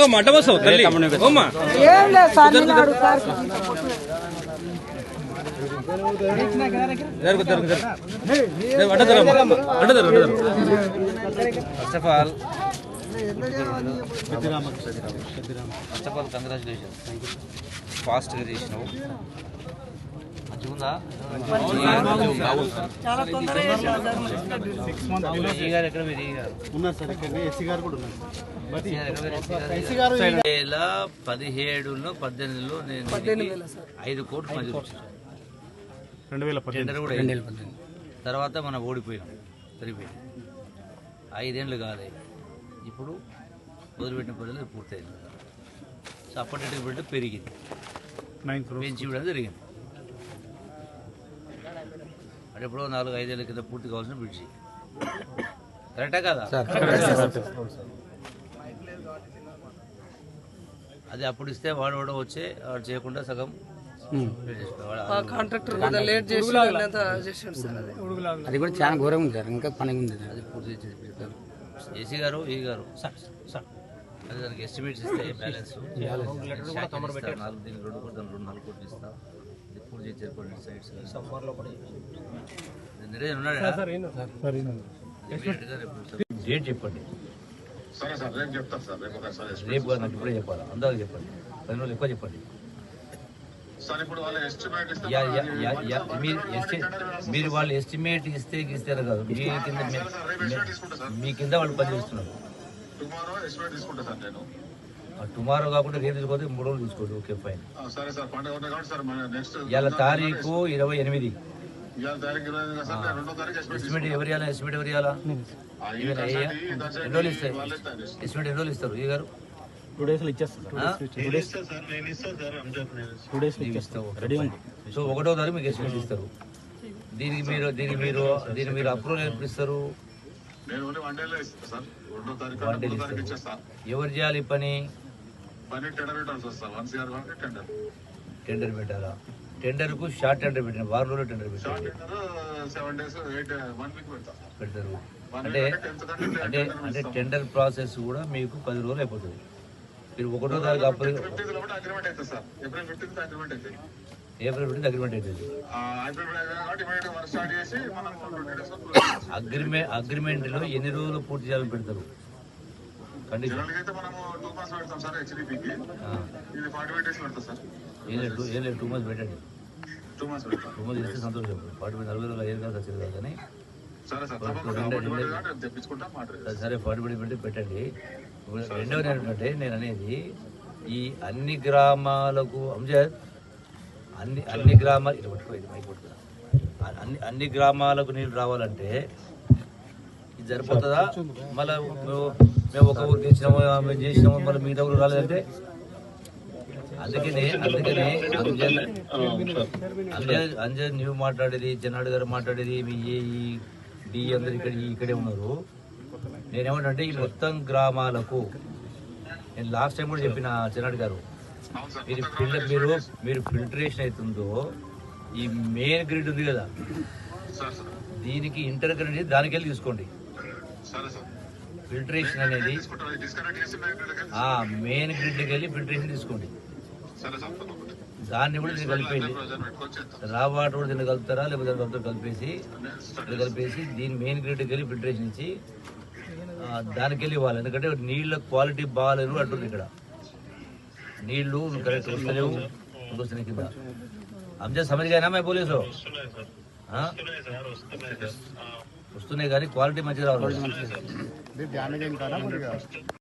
ఆగో మంట వస్తావు తల్లి. ఓమ్మా. First of all first of all congratulation ఫాస్ట్గా చేసినావు. గారు? రెండు వేల పదిహేడులో పద్దెనిమిదిలో నేను ఐదు కోట్లు మంజూరు రెండు వేల టెండర్ కూడా. తర్వాత మనం ఓడిపోయాం సరిపోయింది ఐదేళ్ళు కాలే. ఇప్పుడు వదిలిపెట్టిన పనులు పూర్తయింది. సో అప్పటి పెట్టి పెరిగింది. పెంచి ఇవ్వడం జరిగింది. అంటే ఎప్పుడో నాలుగు ఐదేళ్ళ కింద పూర్తి కావాల్సిన బ్రిడ్జి. కరెక్టా కదా? అది అప్పుడు ఇస్తే వాడు వాడు వచ్చే వాడు చేయకుండా సగం అది. అది కూడా చాలా ఘోరంగా ఉంది సార్ ఇంకా పని ఉంది. అది పూర్తి చేసి గారు ఈ గారు సార్ సార్. అది దానికి ఎస్టిమేట్స్ ఇస్తే బ్యాలెన్స్ నాలుగు దీనికి రెండు కోట్లు రెండు నాలుగు కోట్లు ఇస్తా. ఇది పూర్తి చేసి ఏర్పడిన సైట్స్ నిరేజన్ ఉన్నాడా? డేట్ చెప్పండి. సరే సార్ రేపు చెప్తాను సార్. రేపు ఒకసారి రేపు కాదు నాకు ఇప్పుడే చెప్పాలి? అందరూ చెప్పండి. పది రోజులు ఎక్కువ చెప్పండి. మీరు ఎస్టి మీరు వాళ్ళు ఎస్టిమేట్ ఇస్తే ఇస్తారు కాదు. మీ కింద మీ- మీ కింద వాళ్ళు పని చేస్తున్నారు. టుమారో ఎస్టిమేట్ తీసుకుంటా సార్ నేను. టుమారో కాకుండా రేపు తీసుకోతే మూడు రోజులు తీసుకోండి. Okay fine. సరే సార్ పండుగ కాబట్టి సార్ నెక్స్ట్ ఇవాళ తారీఖు ఇరవై ఎనిమిది. ఎస్టిమేట్ ఎవరు ఇవ్వాలా? ఎస్టిమేట్ ఎవరు ఇవ్వాలా? ఎన్ని రోజులు ఇస్తారు? ఇస్తారు. ఎస్టిమేట్ ఎన్ని రోజులు ఇస్తారు? ఈ గారు? టూ డేస్లో ఇచ్చేస్తాను రెడీ ఉంది? సో ఒకటో తారీఖు మీకు ఎస్టిమేట్ ఇస్తారు. దీనికి మీరు దీనికి మీరు దీనికి మీరు అప్రూవల్ ఎప్పుడు ఇస్తారు ఎవరు చేయాలి పని? టెండర్ వన్ టెండర్ టెండర్కు షార్ట్ టెండర్ పెట్టిన వారం రోజులు టెండర్ పెట్టారు అంటే అంటే అంటే టెండర్ ప్రాసెస్ కూడా మీకు పది రోజులు అయిపోతుంది. మీరు ఒకటో తారీఖు అప్పుడు ఏప్రిల్ ఫిఫ్టీన్త్ అగ్రిమెంట్ అవుతుంది అగ్రిమెంట్ అగ్రిమెంట్లో ఎన్ని రోజులు పూర్తి చేయాలని పెడతారు? టూ మంత్స్ ఏం లేదు ఏం లేదు టూ పెట్టండి. టూ మంత్స్ పెడతాం. టూ మంత్స్ ఇస్తే సంతోషం. ఫార్టీ ఫైవ్ నలభై రోజులు అయ్యేది కాదు వచ్చేది కాదు కానీ సరే ఫార్టీ పెట్టి పెట్టండి. రెండవది ఏంటంటే నేను అనేది ఈ అన్ని గ్రామాలకు అంజద్ అన్ని అన్ని గ్రామాలు ఇటు పట్టుకో మైక్ అన్ని అన్ని గ్రామాలకు నీళ్ళు రావాలంటే ఇది సరిపోతుందా? మళ్ళీ మేము ఒక ఊరు ఇచ్చినాము మేము చేసినాము మళ్ళీ మిగతా ఊరు రాలేదంటే? అందుకనే అందుకనే అంజన్ అంజన్ అంజన్ నువ్వు మాట్లాడేది జనాడు గారు మాట్లాడేది మీ డి అందరు ఇక్కడ ఇక్కడే ఉన్నారు. నేనేమంటే ఈ మొత్తం గ్రామాలకు నేను లాస్ట్ టైం కూడా చెప్పిన జనాడు గారు మీరు ఫిల్టర్ మీరు మీరు ఫిల్టరేషన్ అవుతుందో ఈ మెయిన్ గ్రిడ్ ఉంది కదా. దీనికి ఇంటర్ గ్రిడ్ దానికి వెళ్ళి తీసుకోండి. ఫిల్టరేషన్ అనేది ఆ మెయిన్ గ్రిడ్కి వెళ్ళి ఫిల్టరేషన్ తీసుకోండి. దాన్ని కూడా దీన్ని కలిపేయండి. రా వాటర్ కూడా దీన్ని కలుపుతారా లేకపోతే కలిపేసి కలిపేసి దీని మెయిన్ గ్రిడ్కి వెళ్ళి ఫిల్టరేషన్ ఇచ్చి దానికి వెళ్ళి ఇవ్వాలి. ఎందుకంటే నీళ్ళ క్వాలిటీ బాగాలేదు అంటుంది ఇక్కడ. नीलू करेक्ट तो उसने दूसरे की बात। हम जो समझ गए ना मैं बोले सो? हाँ? उसने क्वालिटी मज़ेदार